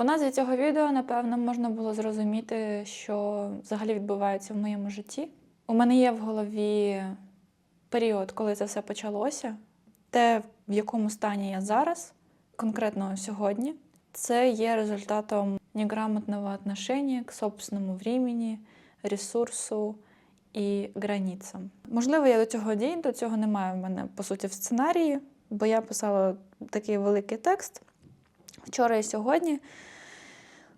По назві цього відео, напевно, можна було зрозуміти, що взагалі відбувається в моєму житті. У мене є в голові період, коли це все почалося, те, в якому стані я зараз, конкретно сьогодні, це є результатом неграмотного отношения к собственному времени, ресурсу і границям. Можливо, я до цього дійду, цього немає в мене по суті в сценарії, бо я писала такий великий текст вчора і сьогодні.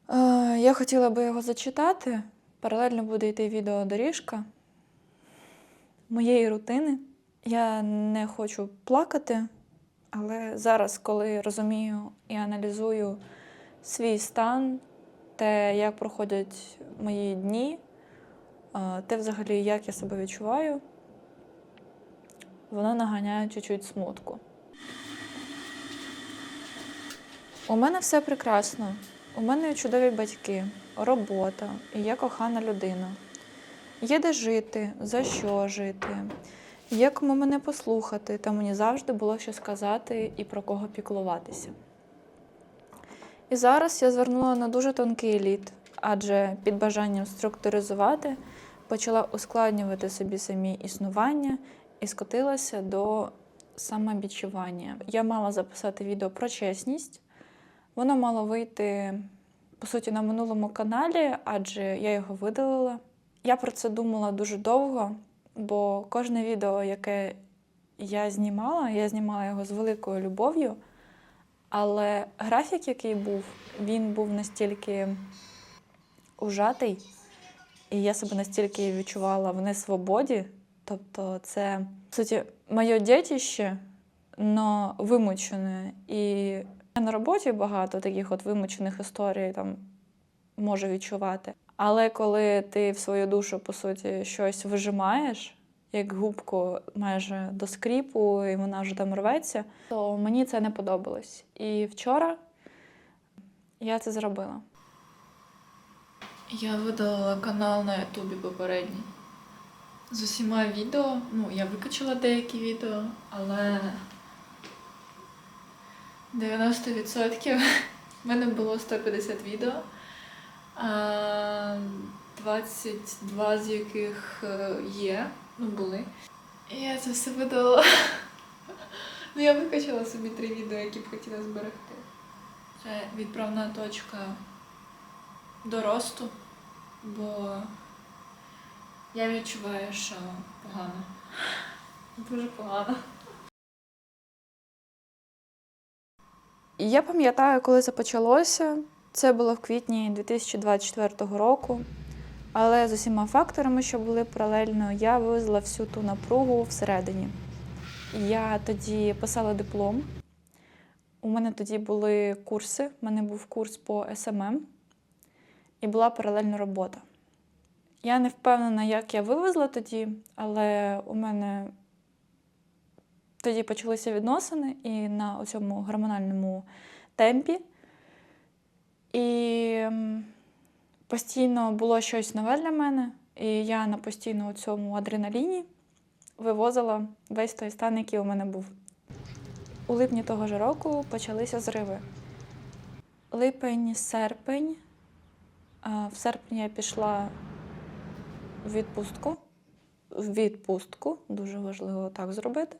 Е, Я хотіла би його зачитати. Паралельно буде йти відеодоріжка моєї рутини. Я не хочу плакати, але зараз, коли розумію і аналізую свій стан, те, як проходять мої дні, е, те, взагалі, як я себе відчуваю, воно наганяє чуть-чуть смутку. У мене все прекрасно. У мене чудові батьки, робота, і я кохана людина. Є де жити, за що жити, є кому мене послухати, та мені завжди було що сказати і про кого піклуватися. І зараз я звернула на дуже тонкий лід, адже під бажанням структуризувати почала ускладнювати собі самі існування і скотилася до самобічування. Я мала записати відео про чесність. Воно мало вийти, по суті, на минулому каналі, адже я його видалила. Я про це думала дуже довго, бо кожне відео, яке я знімала, я знімала його з великою любов'ю. Але графік, який був, він був настільки ужатий, і я себе настільки відчувала в несвободі. Тобто, це, по суті, моє дітище, но вимучене. І на роботі багато таких от вимучених історій там можу відчувати. Але коли ти в свою душу, по суті, щось вижимаєш, як губку майже до скріпу, і вона вже там рветься, то мені це не подобалось. І вчора я це зробила. Я видалила канал на Ютубі попередній. З усіма відео. Ну, я викачала деякі відео, але 90% в мене було 150 відео, 22 з яких е, є, ну були. І я це все видала. Ну, я викачала собі три відео, які б хотіла зберегти. Це відправна точка до росту, бо я відчуваю, що погано. Дуже погано. Я пам'ятаю, коли це почалося. Це було в квітні 2024 року. Але з усіма факторами, що були паралельно, я вивезла всю ту напругу всередині. Я тоді писала диплом. У мене тоді були курси. У мене був курс по СММ і була паралельна робота. Я не впевнена, як я вивезла тоді, але у мене тоді почалися відносини і на цьому гормональному темпі. І постійно було щось нове для мене, і я на постійно цьому адреналіні вивозила весь той стан, який у мене був. У липні того ж року почалися зриви. Липень, серпень. В серпні я пішла в відпустку. В відпустку, дуже важливо так зробити.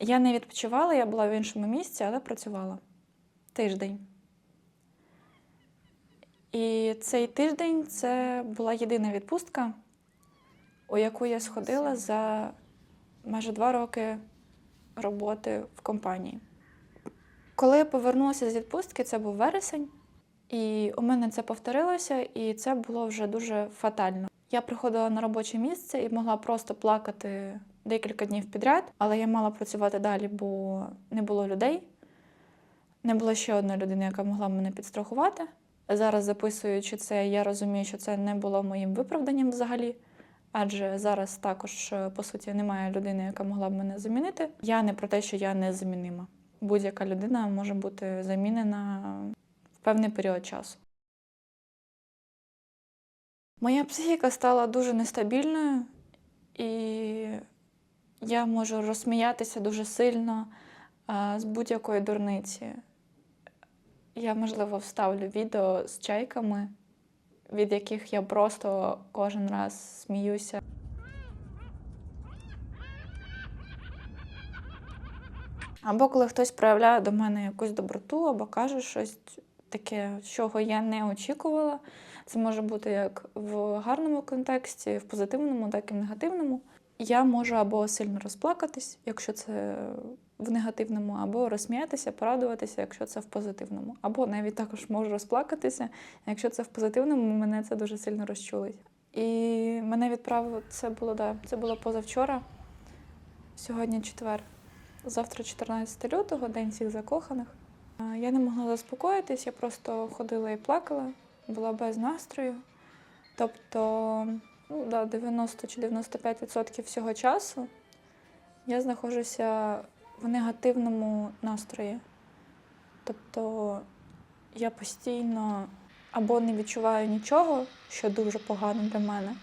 Я не відпочивала, я була в іншому місці, але працювала тиждень. І цей тиждень це була єдина відпустка, у яку я сходила за майже два роки роботи в компанії. Коли я повернулася з відпустки, це був вересень, і у мене це повторилося, і це було вже дуже фатально. Я приходила на робоче місце і могла просто плакати декілька днів підряд, але я мала працювати далі, бо не було людей. Не було ще одної людини, яка могла мене підстрахувати. Зараз, записуючи це, я розумію, що це не було моїм виправданням взагалі. Адже зараз також, е, по суті, немає людини, яка могла б мене замінити. Я не про те, що я незамінима. Будь-яка людина може бути замінена в певний період часу. Моя психіка стала дуже нестабільною, і я можу розсміятися дуже сильно з будь-якої дурниці. Я, можливо, вставлю відео з чайками, від яких я просто кожен раз сміюся. Або коли хтось проявляє до мене якусь доброту, або каже щось таке, чого я не очікувала. Це може бути як в гарному контексті, в позитивному, так і в негативному. Я можу або сильно розплакатись, якщо це в негативному, або розсміятися, порадуватися, якщо це в позитивному. Або навіть також можу розплакатися, якщо це в позитивному, мене це дуже сильно розчулить. І мене відправили, це було, да, це було позавчора, сьогодні четвер. Завтра 14 лютого, день всіх закоханих. Я не могла заспокоїтись, я просто ходила і плакала, була без настрою. Тобто, ну, да, 90 чи 95% всього часу я знаходжуся в негативному настрої. Тобто я постійно або не відчуваю нічого, що дуже погано для мене,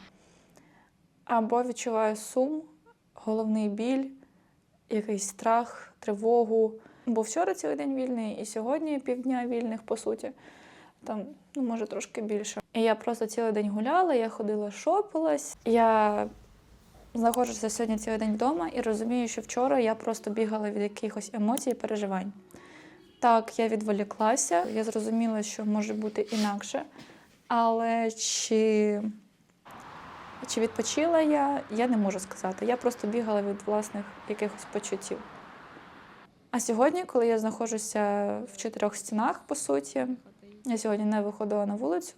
або відчуваю сум, головний біль, якийсь страх, тривогу. Бо вчора цілий день вільний, і сьогодні півдня вільних, по суті. Там, ну, може, трошки більше. І я просто цілий день гуляла, я ходила, шопилась. Я знаходжуся сьогодні цілий день вдома і розумію, що вчора я просто бігала від якихось емоцій і переживань. Так, я відволіклася, я зрозуміла, що може бути інакше. Але чи, чи відпочила я, я не можу сказати. Я просто бігала від власних якихось почуттів. А сьогодні, коли я знаходжуся в чотирьох стінах, по суті, я сьогодні не виходила на вулицю,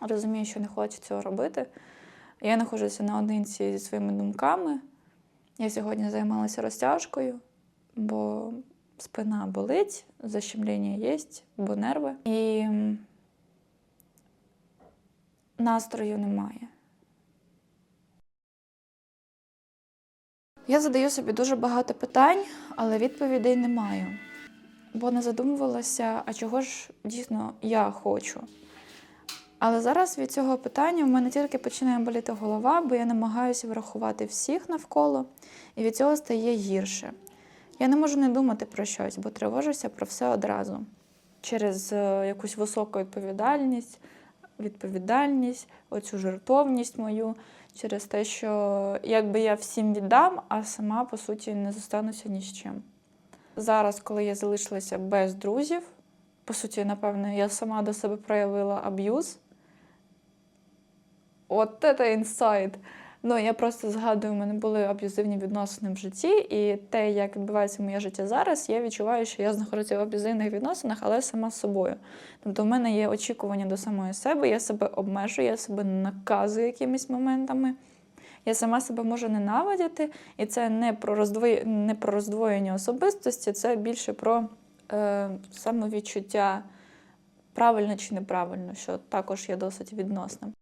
розумію, що не хочу цього робити. Я знаходжуся наодинці зі своїми думками. Я сьогодні займалася розтяжкою, бо спина болить, защемлення є, бо нерви. І настрою немає. Я задаю собі дуже багато питань, але відповідей не маю. Бо не задумувалася, а чого ж дійсно я хочу. Але зараз від цього питання в мене тільки починає боліти голова, бо я намагаюся врахувати всіх навколо, і від цього стає гірше. Я не можу не думати про щось, бо тривожуся про все одразу. Через е, якусь високу відповідальність, відповідальність, оцю жертовність мою, через те, що якби я всім віддам, а сама, по суті, не зостануся ні з чим. Зараз, коли я залишилася без друзів, по суті, напевно, я сама до себе проявила аб'юз. От це інсайт. Ну, я просто згадую, у мене були аб'юзивні відносини в житті, і те, як відбувається моє життя зараз, я відчуваю, що я знаходжуся в аб'юзивних відносинах, але сама з собою. Тобто, в мене є очікування до самої себе, я себе обмежую, я себе наказую якимись моментами. Я сама себе можу ненавидіти, і це не про роздвоє, не про роздвоєння особистості, це більше про е, самовідчуття правильно чи неправильно, що також є досить відносним.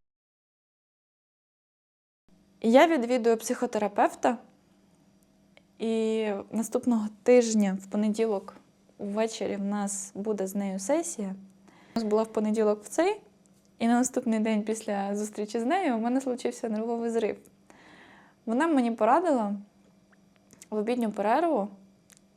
Я відвідую психотерапевта, і наступного тижня, в понеділок, ввечері, в нас буде з нею сесія. У нас була в понеділок в цей, і на наступний день після зустрічі з нею у мене случився нервовий зрив. Вона мені порадила в обідню перерву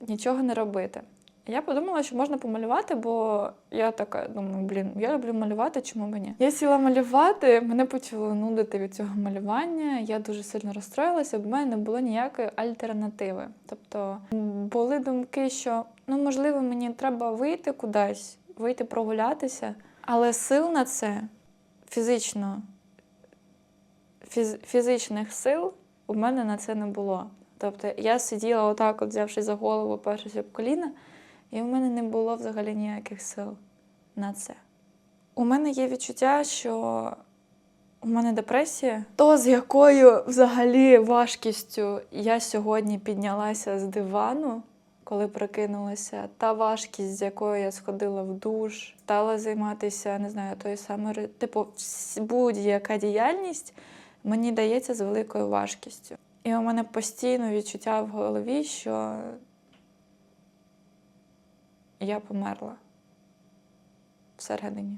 нічого не робити. Я подумала, що можна помалювати, бо я така думаю, блін, я люблю малювати, чому б ні? Я сіла малювати, мене почало нудити від цього малювання. Я дуже сильно розстроїлася, бо в мене не було ніякої альтернативи. Тобто були думки, що ну можливо мені треба вийти кудись, вийти прогулятися, але сил на це фізично, фіз, фізичних сил у мене на це не було. Тобто я сиділа отак, от взявши за голову, першись об коліна. І в мене не було взагалі ніяких сил на це. У мене є відчуття, що у мене депресія, то з якою взагалі важкістю я сьогодні піднялася з дивану, коли прокинулася, та важкість, з якою я сходила в душ, стала займатися, не знаю, тою самою, типу, будь-яка діяльність мені дається з великою важкістю. І у мене постійно відчуття в голові, що я померла всередині.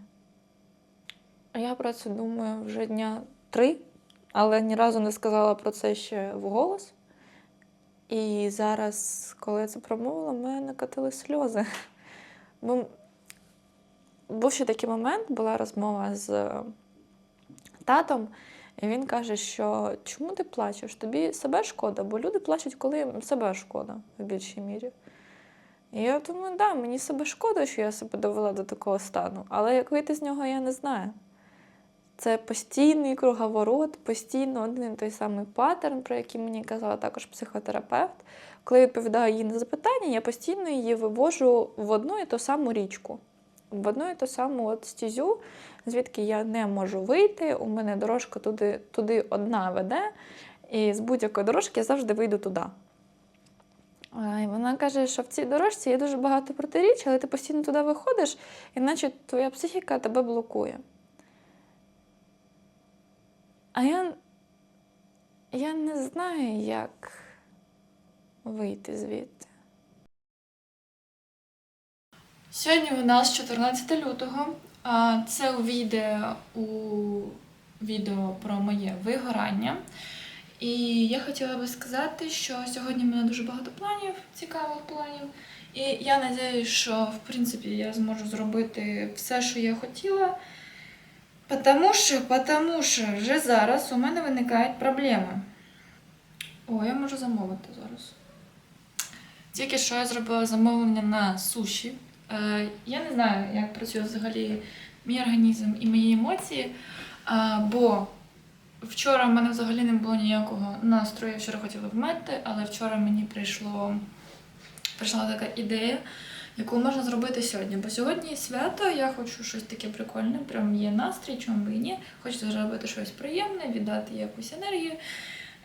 Я про це думаю вже дня три, але ні разу не сказала про це ще вголос. І зараз, коли я це промовила, мене накатили сльози. Бо був ще такий момент, була розмова з татом, і він каже, що чому ти плачеш? Тобі себе шкода, бо люди плачуть, коли себе шкода в більшій мірі. І я думаю, да, мені себе шкода, що я себе довела до такого стану, але як вийти з нього, я не знаю. Це постійний круговорот, постійно один і той самий паттерн, про який мені казала також психотерапевт. Коли я відповідаю їй на запитання, я постійно її вивожу в одну і ту саму річку, в одну і ту саму от стізю, звідки я не можу вийти. У мене дорожка туди, туди одна веде, і з будь-якої дорожки я завжди вийду туди. І вона каже, що в цій дорожці є дуже багато протиріч, але ти постійно туди виходиш, іначе твоя психіка тебе блокує. А я, я не знаю, як вийти звідти. Сьогодні у нас 14 лютого. а Це увійде у відео про моє вигорання. І я хотіла би сказати, що сьогодні в мене дуже багато планів, цікавих планів. І я сподіваюся, що в принципі я зможу зробити все, що я хотіла. Потому що, потому що вже зараз у мене виникають проблеми. О, я можу замовити зараз. Тільки що я зробила замовлення на суші. Е, я не знаю, як працює взагалі мій організм і мої емоції, е, бо вчора в мене взагалі не було ніякого настрою. Я вчора хотіла вмерти, але вчора мені прийшло, прийшла така ідея, яку можна зробити сьогодні. Бо сьогодні свято, я хочу щось таке прикольне, прям є настрій, чому би і ні. Хочу зробити щось приємне, віддати якусь енергію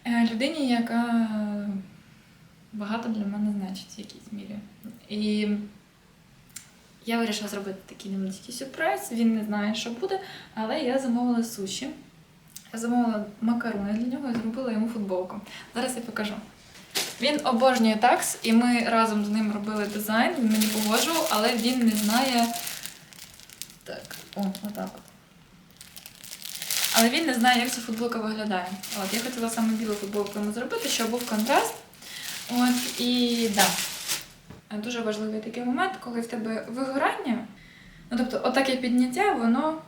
е, людині, яка багато для мене значить в якійсь мірі. І я вирішила зробити такий невеличкий сюрприз. Він не знає, що буде, але я замовила суші. Я замовила макарони для нього і зробила йому футболку. Зараз я покажу. Він обожнює такс, і ми разом з ним робили дизайн. Він мені погоджував, але він не знає. Так, о, отак. Але він не знає, як ця футболка виглядає. От, я хотіла саме білу футболку йому зробити, щоб був контраст. От, і да. Дуже важливий такий момент, коли в тебе вигорання. Ну, тобто, отаке підняття, воно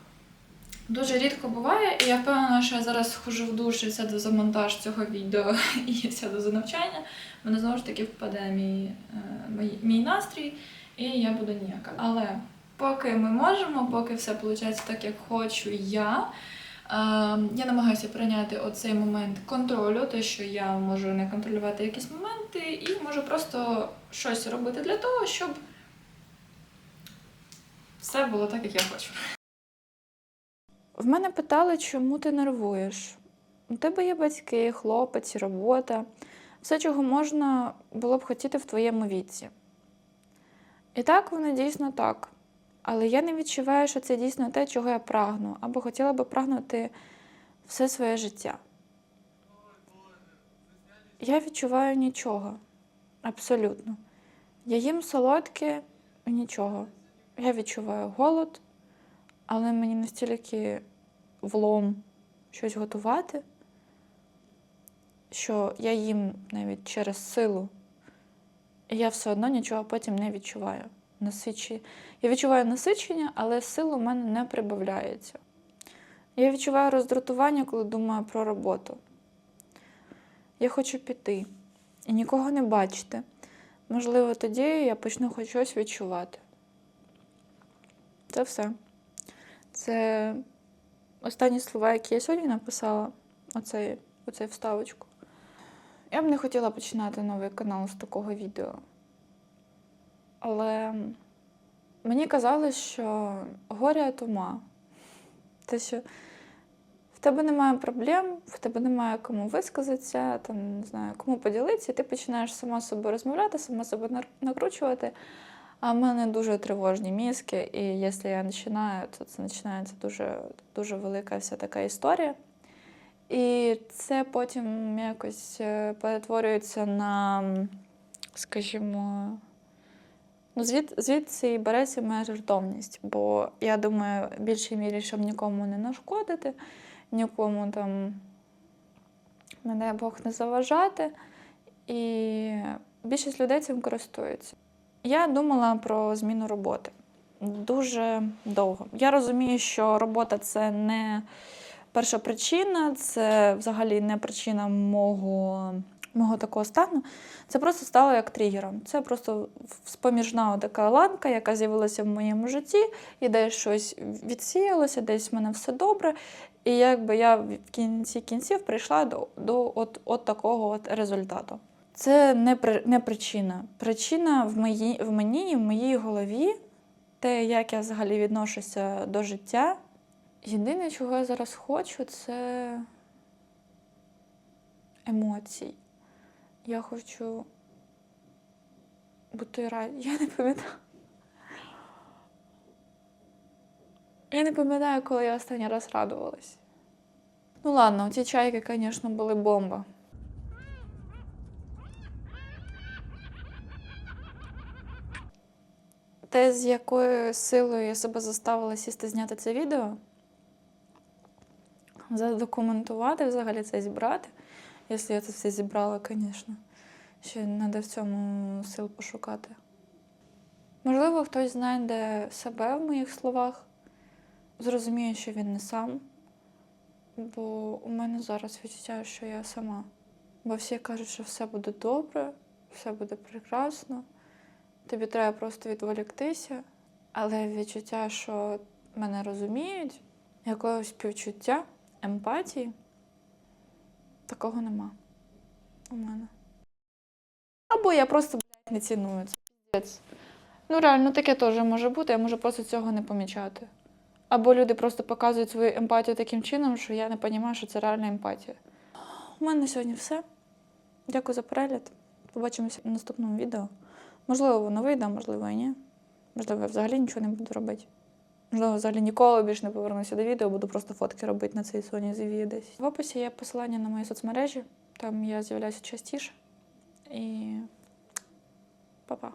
дуже рідко буває. І я впевнена, що я зараз схожу в душ і сяду за монтаж цього відео і сяду за навчання. Мене знову ж таки впаде мій, е, мій, мій настрій, і я буду ніяка. Але поки ми можемо, поки все виходить так, як хочу я. Е, Я намагаюся прийняти оцей момент контролю, те, що я можу не контролювати якісь моменти, і можу просто щось робити для того, щоб все було так, як я хочу. В мене питали, чому ти нервуєш. У тебе є батьки, хлопець, робота, все, чого можна було б хотіти в твоєму віці. І так, воно дійсно так. Але я не відчуваю, що це дійсно те, чого я прагну, або хотіла би прагнути все своє життя. Я відчуваю нічого. Абсолютно. Я їм солодке і нічого. Я відчуваю голод, але мені настільки влом щось готувати, що я їм навіть через силу, і я все одно нічого потім не відчуваю. Насичі... Я відчуваю насичення, але сил у мене не прибавляється. Я відчуваю роздратування, коли думаю про роботу. Я хочу піти і нікого не бачити. Можливо, тоді я почну хоч щось відчувати. Це все. Це останні слова, які я сьогодні написала, оцей, оцей вставочку. Я б не хотіла починати новий канал з такого відео. Але мені казали, що горя от ума. Те, що в тебе немає проблем, в тебе немає кому висказатися, там, не знаю, кому поділитися, і ти починаєш сама з собою розмовляти, сама себе накручувати. А в мене дуже тривожні мізки, і якщо я починаю, то це починається дуже, дуже велика вся така історія. І це потім якось е, перетворюється на, скажімо, ну, звід, звідси і береться моя жертовність. Бо я думаю, в більшій мірі, щоб нікому не нашкодити, нікому там, не дай Бог, не заважати. І більшість людей цим користуються. Я думала про зміну роботи. дуже довго. Я розумію, що робота це не перша причина, це взагалі не причина мого, мого такого стану. Це просто стало як тригером. Це просто споміжна така ланка, яка з'явилася в моєму житті, і десь щось відсіялося, десь в мене все добре. І якби я в кінці кінців прийшла до, до от, от такого от результату. Це не, при- не причина. Причина в, моїй, в мені і в моїй голові, те, як я взагалі відношуся до життя. Єдине, чого я зараз хочу, це емоцій. Я хочу бути раді. Я не пам'ятаю. Я не пам'ятаю, коли я останній раз радувалась. Ну ладно, ці чайки, звісно, були бомба. Те, з якою силою я себе заставила сісти зняти це відео, задокументувати, взагалі це зібрати. Якщо я це все зібрала, звісно. Ще треба в цьому сил пошукати. Можливо, хтось знайде себе в моїх словах, зрозуміє, що він не сам. Бо у мене зараз відчуття, що я сама. Бо всі кажуть, що все буде добре, все буде прекрасно. Тобі треба просто відволіктися, але відчуття, що мене розуміють, якогось співчуття, емпатії, такого нема у мене. Або я просто блядь, не ціную це. Ну, реально, таке теж може бути, я можу просто цього не помічати. Або люди просто показують свою емпатію таким чином, що я не розумію, що це реальна емпатія. У мене на сьогодні все. Дякую за перегляд. Побачимося в наступному відео. Можливо, воно вийде, можливо, і ні. Можливо, я взагалі нічого не буду робити. Можливо, взагалі ніколи більше не повернуся до відео, буду просто фотки робити на цей Sony ZV десь. В описі є посилання на мої соцмережі, там я з'являюся частіше. І па-па.